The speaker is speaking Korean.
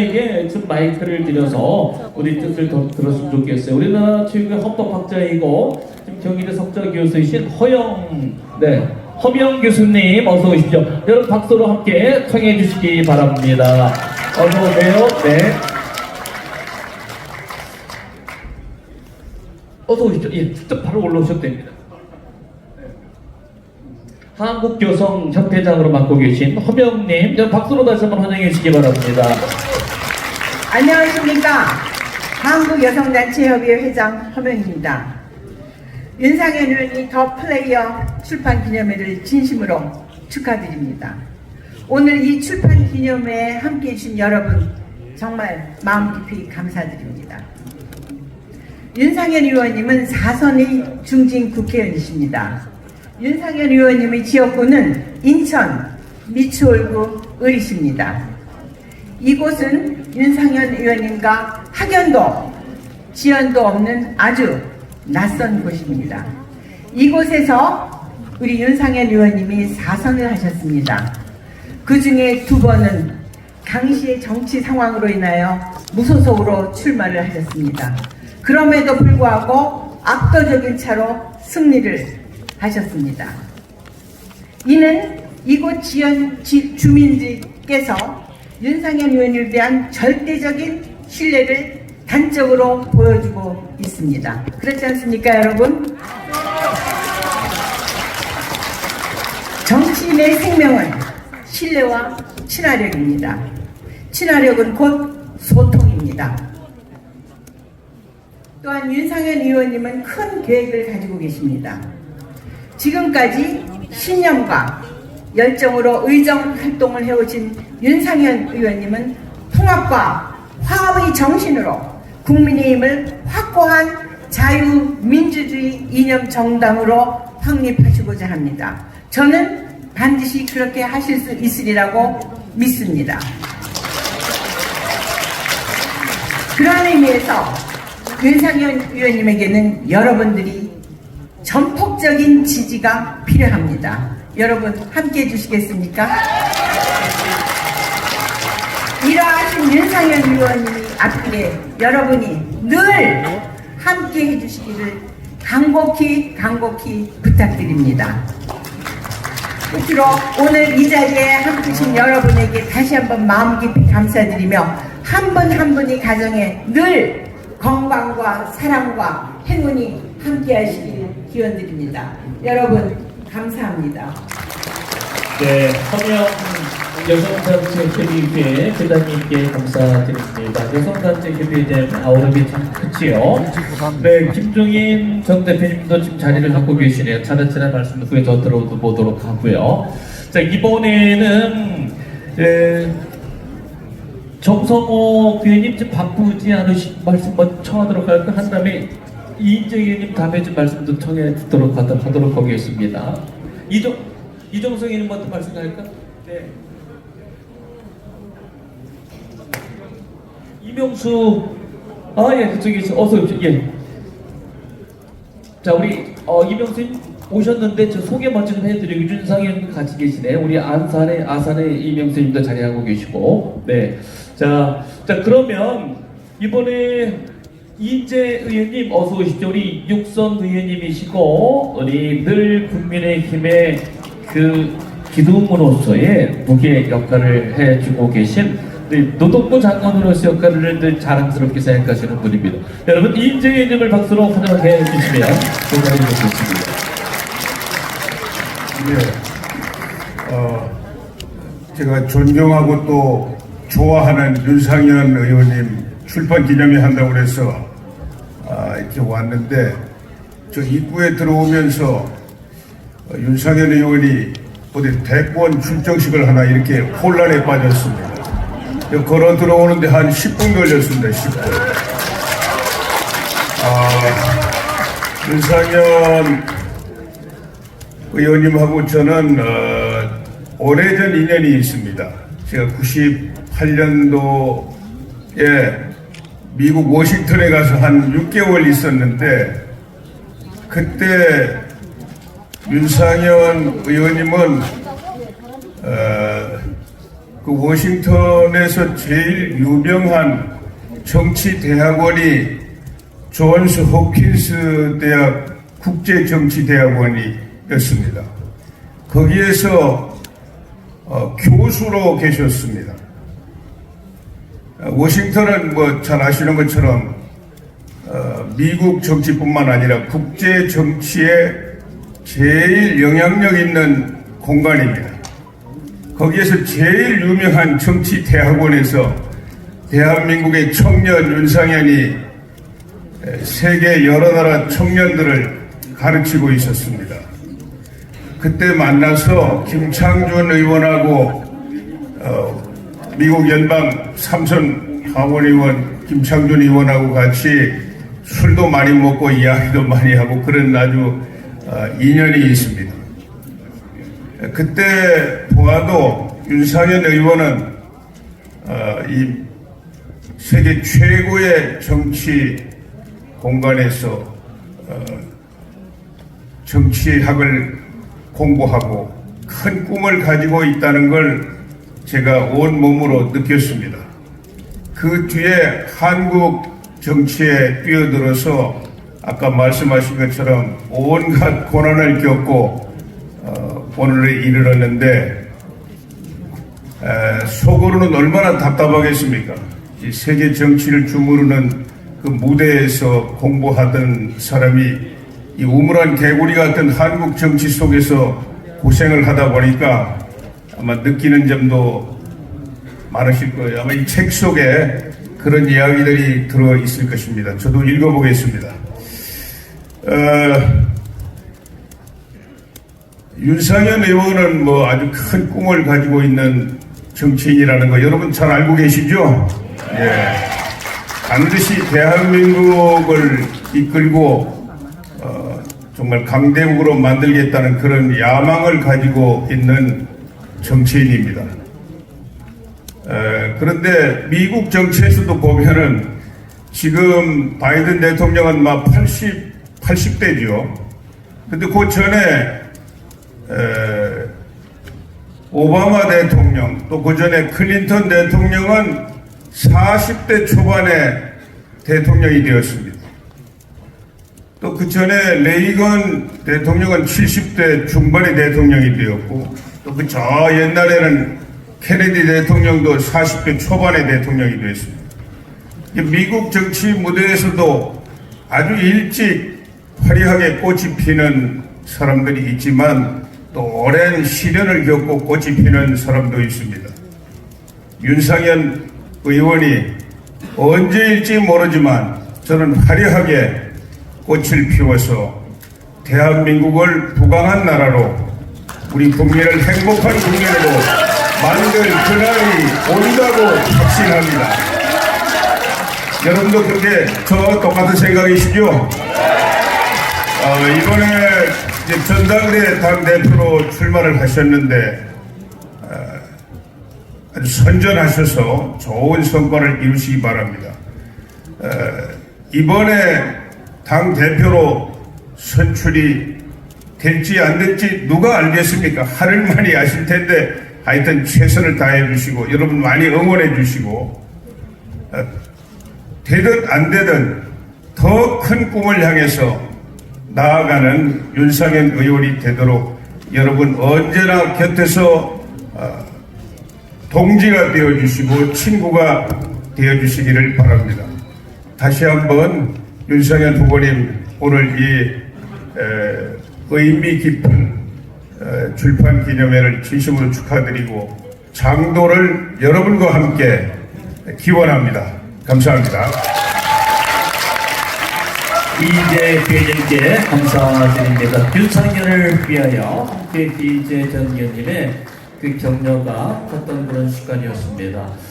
에게 좀 마이크를 드려서 우리 뜻을 더 들었으면 좋겠어요. 우리나라 최고의 헌법학자이고 지금 경희대 석좌 교수이신 허영 네 허명 교수님 어서 오십시오. 여러분 박수로 함께 청해 주시기 바랍니다. 어서 오세요. 네. 어서 오십시오. 예, 직접 바로 올라오셔도 됩니다. 한국교성협회장으로 맡고 계신 허명님, 박수로 다시 한번 환영해 주시기 바랍니다. 안녕하십니까. 한국여성단체협의회 회장 허명입니다. 윤상현 의원이 더 플레이어 출판 기념회를 진심으로 축하드립니다. 오늘 이 출판 기념회에 함께 해주신 여러분 정말 마음 깊이 감사드립니다. 윤상현 의원님은 사선의 중진 국회의원이십니다. 윤상현 의원님의 지역구는 인천 미추홀구 을이십니다. 이곳은 윤상현 의원님과 학연도 지연도 없는 아주 낯선 곳입니다. 이곳에서 우리 윤상현 의원님이 사선을 하셨습니다. 그 중에 두 번은 당시의 정치 상황으로 인하여 무소속으로 출마를 하셨습니다. 그럼에도 불구하고 압도적인 차로 승리를 하셨습니다. 이는 이곳 지연 지- 주민들께서 윤상현 의원에 대한 절대적인 신뢰를 단적으로 보여주고 있습니다. 그렇지 않습니까, 여러분? 정치인의 생명은 신뢰와 친화력입니다. 친화력은 곧 소통입니다. 또한 윤상현 의원님은 큰 계획을 가지고 계십니다. 지금까지 신념과 열정으로 의정 활동을 해오신 윤상현 의원님은 통합과 화합의 정신으로 국민의힘을 확고한 자유민주주의 이념 정당으로 확립하시고자 합니다. 저는 반드시 그렇게 하실 수 있으리라고 믿습니다. 그러한 의미에서 윤상현 의원님에게는 여러분들이 전폭적인 지지가 필요합니다. 여러분 함께 해주시겠습니까? 이러하신 윤상현 의원님이 앞에 여러분이 늘 함께 해주시기를 간곡히 간곡히 부탁드립니다. 끝으로 오늘 이 자리에 함께 계신 여러분에게 다시 한번 마음 깊이 감사드리며 한 분한 분이 가정에 늘 건강과 사랑과 행운이 함께 하시기를 기원드립니다. 여러분 감사합니다. 네, 서명 여성단체 협의회 회장님께 감사드립니다. 여성단체 협의회 아우름이 참 크지요. 네, 김종인 전 대표님도 지금 자리를 갖고 계시네요. 차례차례 말씀 후에 더 들어보도록 하고요. 자, 이번에는 에, 정성호 의원님 좀 바쁘지 않으신 말씀 먼저 하도록 할까 한 다음에 이인재 의원님 다음에 좀 말씀 좀 청해 듣도록 하도록, 하겠습니다. 이정 이정성 의원님 먼저 말씀할까? 네. 이명수 아예 그쪽에 어서 오십시오. 예. 자 우리 어, 이명수님 오셨는데 저 소개 먼저 좀 해드리고 윤상현 같이 계시네. 우리 안산의 아산의 이명수님도 자리하고 계시고 네. 자, 자 그러면 이번에 이재 의원님 어서 오십시오. 우리 육선 의원님이시고 우리 늘 국민의힘의 그 기둥으로서의 무게 역할을 해주고 계신 노동부 장관으로서 역할을 늘 자랑스럽게 생각하시는 분입니다. 여러분 이재 의원님을 박수로 환영해 주시면 굉장히 좋겠습니다. 예. 어, 제가 존경하고 또 좋아하는 윤상현 의원님 출판 기념회 한다고 그래서 아, 이렇게 왔는데 저 입구에 들어오면서 어, 윤상현 의원이 어디 대권 출정식을 하나 이렇게 혼란에 빠졌습니다. 저 걸어 들어오는데 한 10분 걸렸습니다. 10분. 아, 윤상현 의원님하고 저는 어, 오래전 인연이 있습니다. 제가 98년도에 미국 워싱턴에 가서 한 6개월 있었는데 그때 윤상현 의원님은 어, 그 워싱턴에서 제일 유명한 정치 대학원이 존스 홉킨스 대학 국제정치대학원이었습니다. 거기에서 어, 교수로 계셨습니다. 어, 워싱턴은 뭐 잘 아시는 것처럼 어, 미국 정치뿐만 아니라 국제 정치에 제일 영향력 있는 공간입니다. 거기에서 제일 유명한 정치 대학원에서 대한민국의 청년 윤상현이 세계 여러 나라 청년들을 가르치고 있었습니다. 그때 만나서 김창준 의원하고 어, 미국 연방 삼선 하원 의원 김창준 의원하고 같이 술도 많이 먹고 이야기도 많이 하고 그런 아주 어, 인연이 있습니다. 그때 보아도 윤상현 의원은 어, 이 세계 최고의 정치 공간에서 어, 정치학을 공부하고 큰 꿈을 가지고 있다는 걸 제가 온 몸으로 느꼈습니다. 그 뒤에 한국 정치에 뛰어들어서 아까 말씀하신 것처럼 온갖 고난을 겪고 어, 오늘에 이르렀는데 에, 속으로는 얼마나 답답하겠습니까? 이 세계 정치를 주무르는 그 무대에서 공부하던 사람이 이 우물한 개구리 같은 한국 정치 속에서 고생을 하다 보니까 아마 느끼는 점도 많으실 거예요. 아마 이 책 속에 그런 이야기들이 들어 있을 것입니다. 저도 읽어보겠습니다. 어, 윤상현 의원은 뭐 아주 큰 꿈을 가지고 있는 정치인이라는 거 여러분 잘 알고 계시죠? 예. 반드시 대한민국을 이끌고 어, 정말 강대국으로 만들겠다는 그런 야망을 가지고 있는 정치인입니다. 에, 그런데 미국 정치에서도 보면은 지금 바이든 대통령은 막 80, 80대죠. 근데 그 전에 에, 오바마 대통령 또 그 전에 클린턴 대통령은 40대 초반에 대통령이 되었습니다. 또 그 전에 레이건 대통령은 70대 중반에 대통령이 되었고 또 그 저 옛날에는 케네디 대통령도 40대 초반에 대통령이 되었습니다. 이 미국 정치 무대에서도 아주 일찍 화려하게 꽃이 피는 사람들이 있지만 또 오랜 시련을 겪고 꽃이 피는 사람도 있습니다. 윤상현 의원이 언제일지 모르지만 저는 화려하게 꽃을 피워서 대한민국을 부강한 나라로 우리 국민을 행복한 국민으로 만들 그날이 온다고 확신합니다. 여러분도 그렇게 저 똑같은 생각이시죠? 어, 이번에 전당대 당대표로 출마를 하셨는데 어, 아주 선전하셔서 좋은 성과를 이루시기 바랍니다. 어, 이번에 당 대표로 선출이 될지 안 될지 누가 알겠습니까? 하늘만이 아실 텐데 하여튼 최선을 다해 주시고 여러분 많이 응원해 주시고 어, 되든 안 되든 더 큰 꿈을 향해서 나아가는 윤상현 의원이 되도록 여러분 언제나 곁에서 어, 동지가 되어주시고 친구가 되어주시기를 바랍니다. 다시 한번 윤상현 후보님 오늘 이 에, 의미 깊은 에, 출판 기념회를 진심으로 축하드리고 장도를 여러분과 함께 기원합니다. 감사합니다. 이재 회장께 감사드립니다. 윤상현을 위하여 함께 이재 전 의원님의 그 격려가 컸던 그런 시간이었습니다.